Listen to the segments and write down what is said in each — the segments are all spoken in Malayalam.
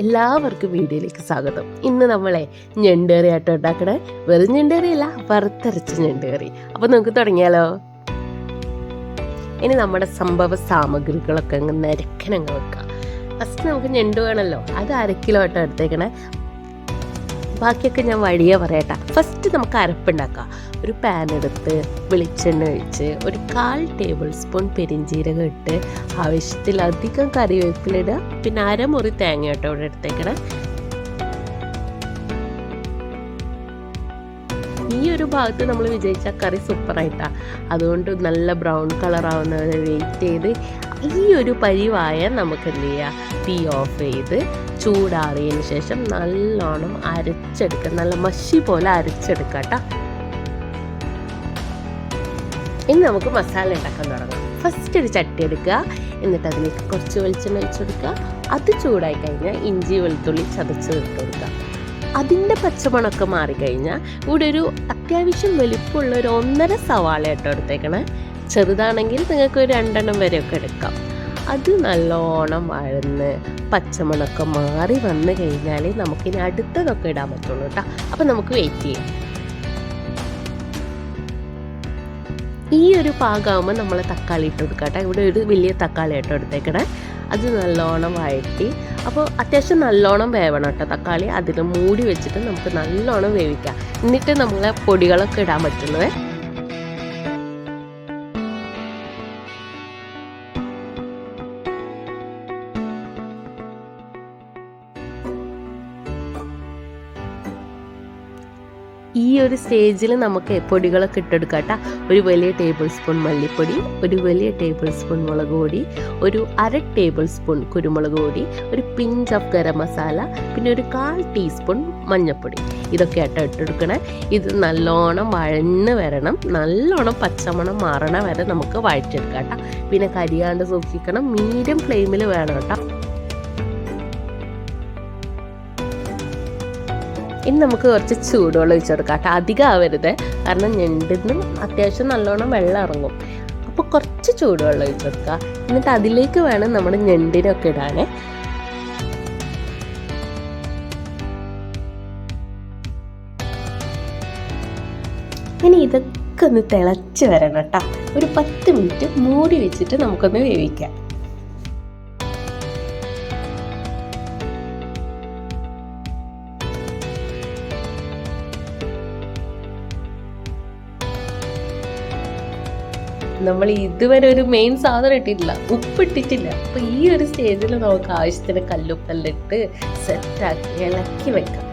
എല്ലാവർക്കും വീഡിയോയിലേക്ക് സ്വാഗതം. ഇന്ന് നമ്മളെ ഞെണ്ടേറി ആട്ടോ ഉണ്ടാക്കണേ. വെറും ഞണ്ടുകറിയല്ല വറുത്തരച്ച ഞെണ്ടേറി. അപ്പൊ നമുക്ക് തുടങ്ങിയാലോ? ഇനി നമ്മുടെ സംഭവ സാമഗ്രികളൊക്കെ അങ്ങ് നിരക്കനങ്ങ് വെക്കാം. ഫസ്റ്റ് നമുക്ക് ഞണ്ട് വേണമല്ലോ അത് അര കിലോ ആട്ടോ എടുത്തേക്കണേ. ബാക്കിയൊക്കെ ഞാൻ വഴിയെ പറയട്ടെ. ഫസ്റ്റ് നമുക്ക് അരപ്പുണ്ടാക്കാം. ഒരു പാൻ എടുത്ത് വെളിച്ചെണ്ണ ഒഴിച്ച് ഒരു കാൽ ടേബിൾ സ്പൂൺ പെരിഞ്ചീരകം ഇട്ട് ആവശ്യത്തിലധികം കറിവേപ്പിലിടുക പിന്നെ അരമുറി തേങ്ങ കേട്ടോ ഇവിടെ എടുത്തേക്കണേ. ഈ ഒരു ഭാഗത്ത് നമ്മൾ വിജയിച്ച കറി സൂപ്പറായിട്ടാണ് അതുകൊണ്ട് നല്ല ബ്രൗൺ കളർ ആവുന്നവരെ വെയിറ്റ് ചെയ്ത് ഈ ഒരു പരിവായ നമുക്ക് എന്ത് ചെയ്യാം തീ ഓഫ് ചെയ്ത് ചൂടാറിയതിന് ശേഷം നല്ലോണം അരച്ചെടുക്കുക നല്ല മഷി പോലെ അരച്ചെടുക്കുക കേട്ടോ ഇനി നമുക്ക് മസാല ഉണ്ടാക്കാൻ തുടങ്ങാം. ഫസ്റ്റ് ഒരു ചട്ടി എടുക്കുക എന്നിട്ട് അതിലേക്ക് കുറച്ച് വെളിച്ചെണ്ണ ഒഴിച്ച് കൊടുക്കുക അത് ചൂടായി കഴിഞ്ഞാൽ ഇഞ്ചി വെളുത്തുള്ളി ചതച്ച് ഇട്ട് കൊടുക്കുക അതിന്റെ പച്ചമണമൊക്കെ മാറിക്കഴിഞ്ഞാൽ ഇവിടെ ഒരു അത്യാവശ്യം വലിപ്പമുള്ള ഒരു ഒന്നര സവാള ഇട്ട് എടുത്തേക്കണേ ചെറുതാണെങ്കിൽ നിങ്ങൾക്ക് ഒരു രണ്ടെണ്ണം വരെയൊക്കെ എടുക്കാം. അത് നല്ലോണം വഴന്ന് പച്ചമണമൊക്കെ മാറി വന്നു കഴിഞ്ഞാൽ നമുക്കിനി അടുത്തതൊക്കെ ഇടാൻ പറ്റുള്ളൂ കേട്ടോ. അപ്പം നമുക്ക് വെയിറ്റ് ചെയ്യാം. ഈ ഒരു പാകമാകുമ്പോൾ നമ്മൾ തക്കാളി ഇട്ട് കൊടുക്കാം കേട്ടോ. ഇവിടെ ഒരു വലിയ തക്കാളി ഇട്ട് എടുത്തേക്കണേ. അത് നല്ലോണം വഴറ്റി അപ്പോൾ അത്യാവശ്യം നല്ലോണം വേവണം കേട്ടോ തക്കാളി. അതിൽ മൂടി വെച്ചിട്ട് നമുക്ക് നല്ലോണം വേവിക്കാം. എന്നിട്ട് നമ്മളെ പൊടികളൊക്കെ ഇടാൻ പറ്റുന്നത്. ഈ ഒരു സ്റ്റേജിൽ നമുക്ക് പൊടികളൊക്കെ ഇട്ടെടുക്കാം ഒരു വലിയ ടേബിൾ സ്പൂൺ മല്ലിപ്പൊടി ഒരു വലിയ ടേബിൾ സ്പൂൺ മുളക് പൊടി ഒരു അര ടേബിൾ സ്പൂൺ കുരുമുളക് പൊടി ഒരു പിഞ്ച് ഓഫ് ഗരം മസാല പിന്നെ ഒരു കാൽ ടീസ്പൂൺ മഞ്ഞൾപ്പൊടി. ഇതൊക്കെ ആട്ടോ ഇട്ടെടുക്കണേ. ഇത് നല്ലോണം വഴന്ന് വരണം. നല്ലോണം പച്ചമണം മാറണ വരെ നമുക്ക് വഴറ്റെടുക്കാം കേട്ടോ. പിന്നെ കരിയാണ്ട് സൂക്ഷിക്കണം. മീഡിയം ഫ്ലെയിമിൽ വേണം കേട്ടോ. ഇനി നമുക്ക് കുറച്ച് ചൂടുവെള്ളം ഒഴിച്ചു കൊടുക്കാം കേട്ടോ. അധികം ആവരുത്. കാരണം ഞണ്ടിന്നും അത്യാവശ്യം നല്ലോണം വെള്ളം ഇറങ്ങും. അപ്പോൾ കുറച്ച് ചൂടുവെള്ളം ഒഴിച്ചു കൊടുക്കുക എന്നിട്ട് അതിലേക്ക് വേണം നമ്മൾ ഞണ്ടിനൊക്കെ ഇടാനേ. ഇനി ഇതൊക്കെ ഒന്ന് തിളച്ച് വരണം കേട്ടോ. ഒരു പത്ത് മിനിറ്റ് മൂടി വെച്ചിട്ട് നമുക്കൊന്ന് വേവിക്കാം. നമ്മൾ ഇതുവരെ ഒരു മെയിൻ സാധനം ഇട്ടിട്ടില്ല. ഉപ്പിട്ടിട്ടില്ല. അപ്പൊ ഈ ഒരു സ്റ്റേജിൽ നമുക്ക് ആവശ്യത്തിന് കല്ലുപ്പല്ലിട്ട് സെറ്റാക്കി ഇളക്കി വെക്കാം.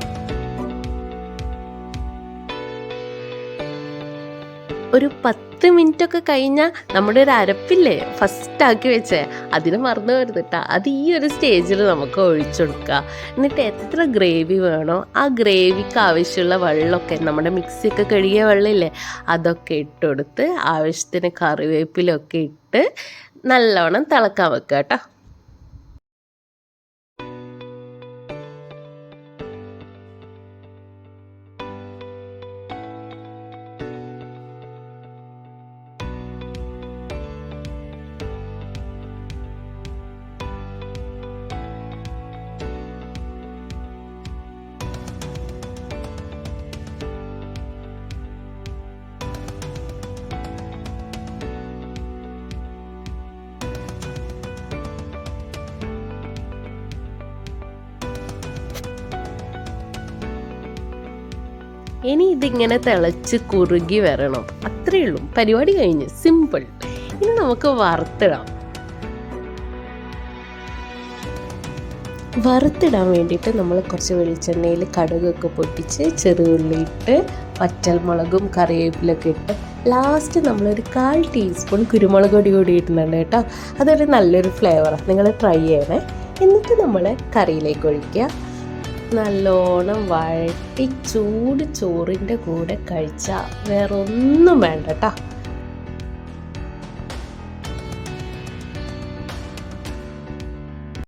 ഒരു പത്ത് മിനിറ്റ് ഒക്കെ കഴിഞ്ഞാൽ നമ്മുടെ ഒരു അരപ്പില്ലേ ഫസ്റ്റ് ആക്കി വെച്ചേ. അതിന് മറന്നു വരുത് കേട്ടോ അത് ഈ ഒരു സ്റ്റേജിൽ നമുക്ക് ഒഴിച്ചെടുക്കുക എന്നിട്ട് എത്ര ഗ്രേവി വേണോ ആ ഗ്രേവിക്ക് ആവശ്യമുള്ള വെള്ളമൊക്കെ നമ്മുടെ മിക്സിയൊക്കെ കഴുകിയ വെള്ളമില്ലേ അതൊക്കെ ഇട്ടുകൊടുത്ത് ആവശ്യത്തിന് കറിവേപ്പിലൊക്കെ ഇട്ട് നല്ലോണം തിളക്കാൻ വെക്കുക കേട്ടോ ഇനി ഇതിങ്ങനെ തിളച്ച് കുറുകി വരണം. അത്രയേ ഉള്ളൂ. പരിപാടി കഴിഞ്ഞ്. സിമ്പിൾ ഇനി നമുക്ക് വറുത്തിടാം. വറുത്തിടാൻ വേണ്ടിയിട്ട് നമ്മൾ കുറച്ച് വെളിച്ചെണ്ണയിൽ കടുകൊക്കെ പൊട്ടിച്ച് ചെറുള്ളിയിട്ട് പച്ചമുളകും കറിവേപ്പിലൊക്കെ ഇട്ട് ലാസ്റ്റ് നമ്മളൊരു കാൽ ടീസ്പൂൺ കുരുമുളക് പൊടി കൂടി ഇടുന്നുണ്ട് കേട്ടോ. അതൊരു നല്ലൊരു ഫ്ലേവറാണ് നിങ്ങൾ ട്രൈ ചെയ്യണേ. എന്നിട്ട് നമ്മൾ കറിയിലേക്ക് ഒഴിക്കുക. നല്ലോണം വഴട്ടി ചൂട് ചോറിന്റെ കൂടെ കഴിച്ചാൽ വേറൊന്നും വേണ്ട കേട്ടോ